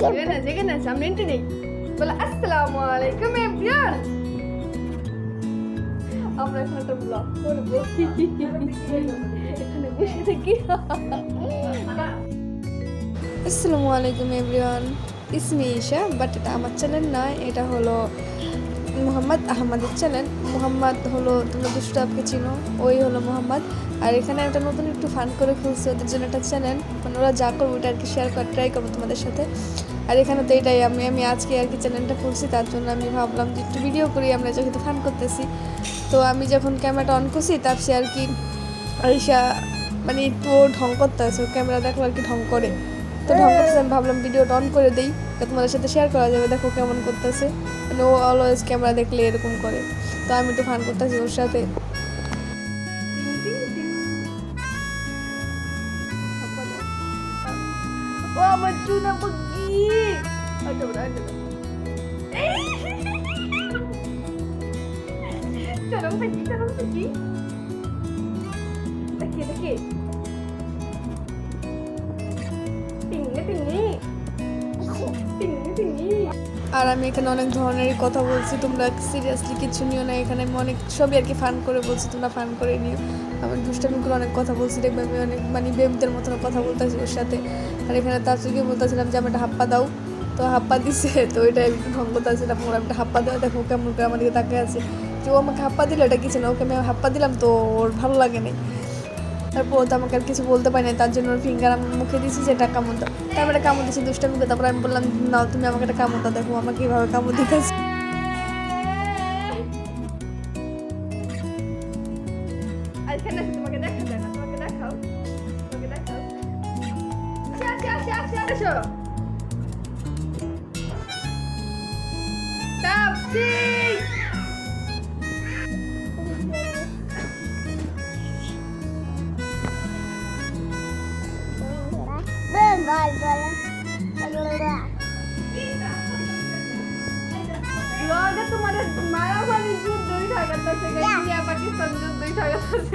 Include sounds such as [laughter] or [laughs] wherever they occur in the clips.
যেখানে যেখানে সামনে এন্ট্রি নেই বলে আসসালামু আলাইকুম এভরিওয়ান আমরা এখন আসসালামু আলাইকুম এভরিওয়ান ইসমি ঈশা বাট এটা আমার চ্যানেল নয় এটা হলো মোহাম্মদ আহমদের চ্যানেল মোহাম্মদ হলো তোমরা দুষ্টাপকে চিনো ওই হলো মোহাম্মদ আর এখানে একটা নতুন একটু ফান করে খুলছে ওদের জন্য একটা চ্যানেল মানে ওরা যা করব ওটা আর কি শেয়ার করার ট্রাই করব তোমাদের সাথে আর এখানে তো এটাই, আমি আমি আজকে আর কি চ্যানেলটা খুলছি, তার জন্য আমি ভাবলাম যে একটু ভিডিও করি, আমরা যেহেতু ফান করতেছি। তো আমি যখন ক্যামেরাটা অন করছি, তার সে আর কি আরিশা মানে একটু ঢং করতে আছে ক্যামেরা দেখল আর কি ঢং করে। তো ঢং করতেছে, আমি ভাবলাম ভিডিওটা অন করে দিই, তো তোমাদের সাথে শেয়ার করা যাবে, দেখো কেমন করতেছে। মানে ও অলওয়েজ ক্যামেরা দেখলে এরকম করে। তো আমি একটু ফান করতেছি ওর সাথে। ও আমার চুনা পাখি আচ্ছা বলো আচ্ছা বলো চরম পাখি চরম পাখি দেখে দেখে আর আমি এখানে অনেক ধরনেরই কথা বলছি, তোমরা সিরিয়াসলি কিছু নিও না, এখানে আমি অনেক সবই আর কি ফান করে বলছি, তোমরা ফান করে নিও। আমি দুষ্টামি করে অনেক কথা বলছি, দেখবে আমি অনেক মানে বেবদের মতন কথা বলতেছি ওর সাথে। আর এখানে তার সঙ্গে বলতেছিলাম যে আমি একটা হাপ্পা দাও। তো হাপ্পা দিছে, [laughs] তো ওইটা একটু ঢং করতেছিলাম। ওরা একটা হাপ্পা দেওয়া দেখো কেমন করে আমার দিকে তাকিয়ে আছে। যে ও আমাকে হাপ্পা দিল, এটা কিছু না, ওকে আমি হাপ্পা দিলাম, তো ওর ভালো লাগে নাই। তারপর তো আমাকে আর কিছু বলতে পারি না তার জন্য ওর ফিঙ্গার আমার মুখে দিয়েছি এটা কামড় দাও তারপরে কামড় দিয়েছি দুষ্টামি করে তারপরে আমি বললাম, নাও, তুমি আমাকে একটা কামড় দাও, দেখো, আমাকে এইভাবে কামড় দিতেছে। এখানে আছে তোমাকে দেখা যায় না তোমাকে দেখাও তোমাকে দেখাও আসো আসো আসো আসো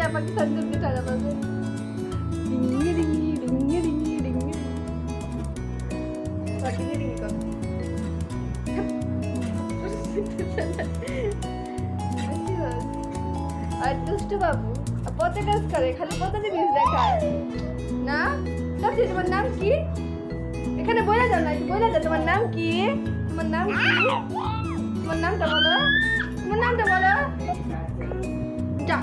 আসো তাপসি আর দুষ্ট বাবু পথে কাজ করে, খালি পথে জিনিস দেখায়। না? তাহলে তোমার নাম কি? এখানে বলে যাও না বলে যাও, তোমার নাম কি? তোমার নাম কি? তোমার নামটা বলো। তোমার নামটা বলো। যা।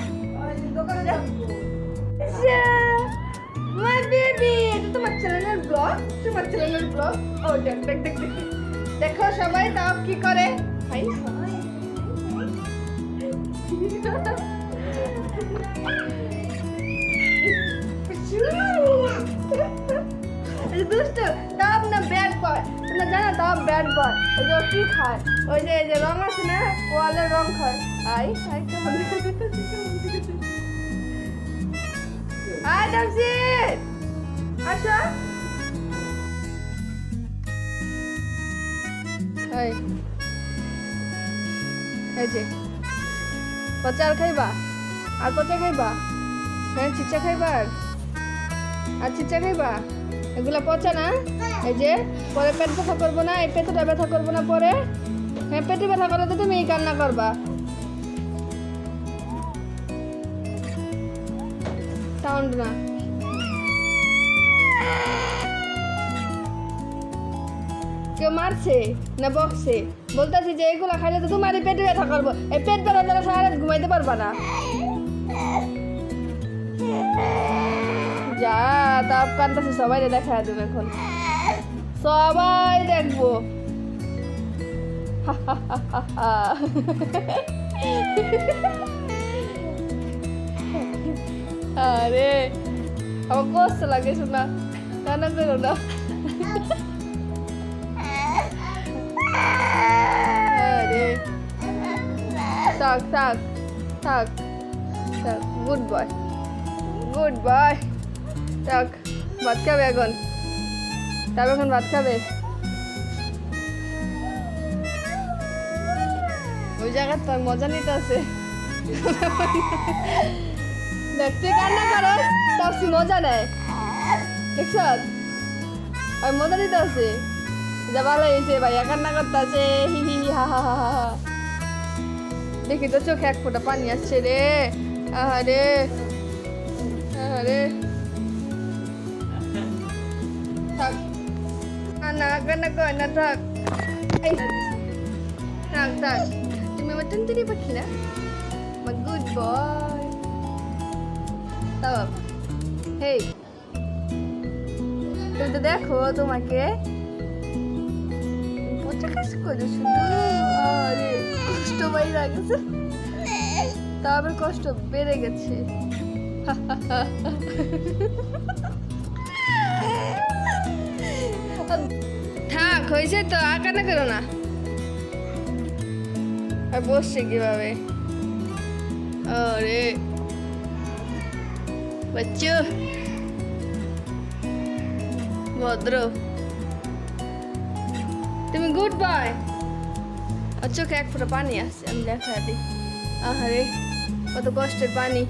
তোমার ব্লগ তোমার ও, দেখ সবাই তাও কি করে? হাই হাই দুষ্ট তাপ না ব্যাড বয় তোমরা জানো তাপ ব্যাড বয় ওই যে কি খায়? ওই যে যে রং আছে না? ওয়ালের রং খায়। আই আই, কেমন? তাপসি আসো। এই যে পচা খাইবা? আর পচা খাইবা? হ্যাঁ চিচা খাইবা আর চিচা খাইবা? এগুলা পচা না? এই যে, পরে পেট ব্যথা করব না, এই পেটটা ব্যথা করব না পরে। হ্যাঁ পেটে ব্যথা করলে তো তুমি এই কান্না করবা। সাউন্ড না। কেউ মারছে না বকছে? বলতেছি যে, এগুলো খাইলে তো তোমারই পেটে ব্যথা করব। এই পেট ব্যথা দ্বারা সারা ঘুমাইতে পারবা না। যা তাপ কান্দাছে সবাই দেখা দেবে এখন। সবাই দেখব। আরে, আমার কষ্ট লাগে শোনা। কান্না করো না। আরে, থাক থাক থাক। থাক গুড বয় গুড বয় থাক, ভাত খাবে এখন। তবে এখন ভাত খাবে? ওই জায়গায় তো মজা নিতে আছে। দেখতে কান্না করো তাপসি মজা নেয়। দেখছ? ওই মজা নিতে আছে। যা ভালো হয়েছে, ভাইয়া কান্না করতে আছে হি, হা হা হা হা হা। দেখি তো চোখে এক ফোঁটা পানি আসছে রে। আহারে আহারে। থাক। কান্না কান্না কর না, থাক। থাক। থাক তুমি আমার টুনটুনি পাখি না? আমার হেই। তুমি তো দেখো তোমাকে। পচা কাজ করে আরে কষ্ট পাই লাগছে তা কষ্ট, বেড়ে গেছে। থাক, হয়েছে তো, আর কান্না করো না। আর বসছে কীভাবে? আরে, বাচ্চু। ভদ্র। তুমি গুড বয়। চোখে এক ফোঁটা পানি আসছে আমি দেখা দিই। আহারে। কত কষ্টের পানি।